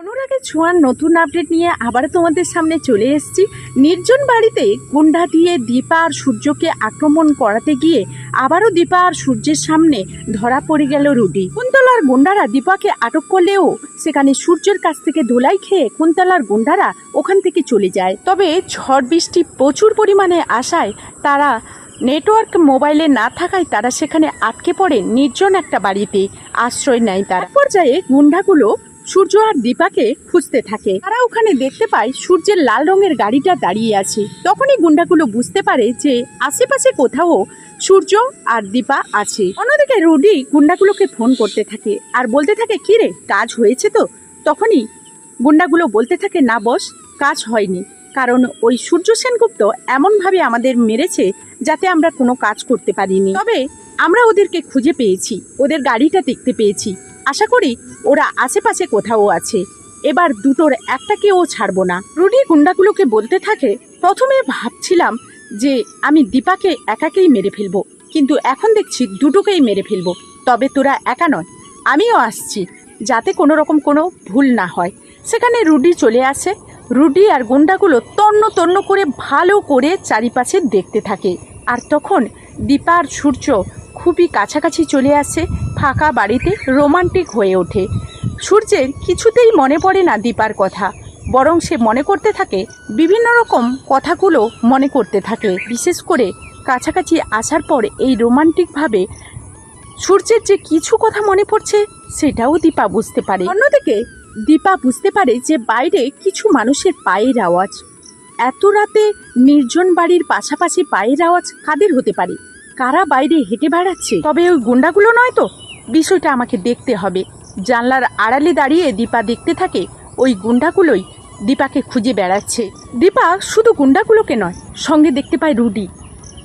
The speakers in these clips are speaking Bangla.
অনুরাগের ছোঁয়ার নতুন আপডেট নিয়ে আবার তোমাদের সামনে চলে এসেছি। নির্জন বাড়িতে গুন্ডা দিয়ে দীপা আর সূর্যকে আক্রমণ করাতে গিয়ে আবারও দীপা আর সূর্যের সামনে ধরা পড়ে গেল রুডি। কুন্তলার গুন্ডারা দীপাকে আটক করলেও সেখানে সূর্যের কাছ থেকে ধোলাই খেয়ে কুন্তলার গুন্ডারা ওখান থেকে চলে যায়। তবে ঝড় বৃষ্টি প্রচুর পরিমাণে আসায় তারা নেটওয়ার্ক মোবাইলে না থাকায় তারা সেখানে আটকে পড়ে নির্জন একটা বাড়িতে। আশ্রয় নেয় তারা। পর্যায়ে গুন্ডাগুলো সূর্য আর দীপাকে খুঁজতে থাকে। তারা ওখানে দেখতে পায় সূর্যের লাল রঙের গাড়িটা দাঁড়িয়ে আছে। তখনই গুন্ডাগুলো বুঝতে পারে যে আশেপাশে কোথাও সূর্য আর দীপা আছে। অন্যদিকে রুডি গুন্ডাগুলোকে ফোন করতে থাকে আর বলতে থাকে, কি রে, কাজ হয়েছে তো? তখনই গুন্ডাগুলো বলতে থাকে, না বস, কাজ হয়নি। কারণ ওই সূর্য সেনগুপ্ত এমনভাবে আমাদের মেরেছে যাতে আমরা কোনো কাজ করতে পারিনি। তবে আমরা ওদেরকে খুঁজে পেয়েছি। ওদের গাড়িটা দেখতে পেয়েছি। আশা করি ওরা আশেপাশে কোথাও আছে। এবার দুটোর একটাকেও ছাড়বো না। রুডি গুন্ডাগুলোকে বলতে থাকে, প্রথমে ভাবছিলাম যে আমি দীপাকে একাকেই মেরে ফেলব, কিন্তু এখন দেখছি দুটোকেই মেরে ফেলব। তবে তোরা একা নয়, আমিও আসছি, যাতে কোনো রকম কোনো ভুল না হয়। সেখানে রুডি চলে আসে। রুডি আর গুন্ডাগুলো তন্ন তন্ন করে ভালো করে চারিপাশে দেখতে থাকে। আর তখন দীপা আর সূর্য খুবই কাছাকাছি চলে আসে, ফাঁকা বাড়িতে রোমান্টিক হয়ে ওঠে। সূর্যের কিছুতেই মনে পড়ে না দীপার কথা, বরং সে মনে করতে থাকে, বিভিন্ন রকম কথাগুলো মনে করতে থাকে। বিশেষ করে কাছাকাছি আসার পর এই রোমান্টিকভাবে সূর্যের যে কিছু কথা মনে পড়ছে, সেটাও দীপা বুঝতে পারে। অন্যদিকে, দীপা বুঝতে পারে যে বাইরে কিছু মানুষের পায়ের আওয়াজ। এত রাতে নির্জন বাড়ির পাশাপাশি পায়ের আওয়াজ কাদের হতে পারে? কারা বাইরে হেঁটে বেড়াচ্ছে? তবে ওই গুন্ডাগুলো নয় তো? বিষয়টা আমাকে দেখতে হবে। জানলার আড়ালে দাঁড়িয়ে দীপা দেখতে থাকে, ওই গুন্ডাগুলোই দীপাকে খুঁজে বেড়াচ্ছে। দীপা শুধু গুন্ডাগুলোকে নয়, সঙ্গে দেখতে পায় রুডি।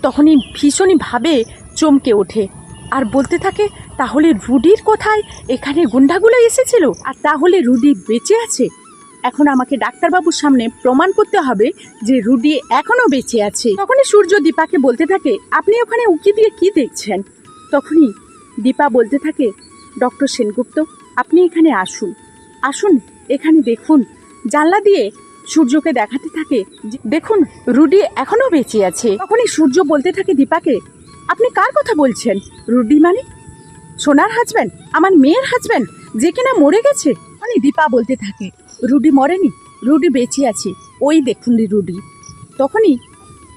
তখনই ভীষণই ভাবে চমকে ওঠে আর বলতে থাকে, তাহলে রুডির কোথায়? এখানে গুন্ডাগুলো এসেছিল। আর তাহলে রুডি বেঁচে আছে? এখন আমাকে ডাক্তারবাবুর সামনে প্রমাণ করতে হবে যে রুডি এখনও বেঁচে আছে। তখনই সূর্য দীপাকে বলতে থাকে, আপনি ওখানে উকি দিয়ে কি দেখছেন? তখনই দীপা বলতে থাকে, ডক্টর সেনগুপ্ত, আপনি এখানে আসুন। আসুন, এখানে দেখুন। জানলা দিয়ে সূর্যকে দেখাতে থাকে দেখুন রুডি এখনও বেঁচে আছে। তখনই সূর্য বলতে থাকে দীপাকে, আপনি কার কথা বলছেন? রুডি মানে? সোনার হাজব্যান্ড আমার মেয়ের হাজব্যান্ড যে কিনা মরে গেছে? মানে দীপা বলতে থাকে রুডি মরেনি? রুডি বেঁচে আছে। ওই দেখুন রুডি। তখনই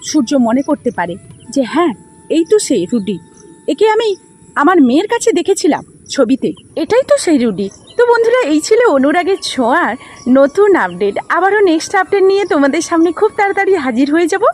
সূর্য মনে করতে পারে যে হ্যাঁ এই তো সেই রুডি। একে আমি আমার মেয়ের কাছে দেখেছিলাম ছবিতে। এটাই তো সেই রুডি। তো বন্ধুরা, এই ছিল অনুরাগের ছোঁয়ার নতুন আপডেট আবারও নেক্সট আপডেট নিয়ে তোমাদের সামনে খুব তাড়াতাড়ি হাজির হয়ে যাব।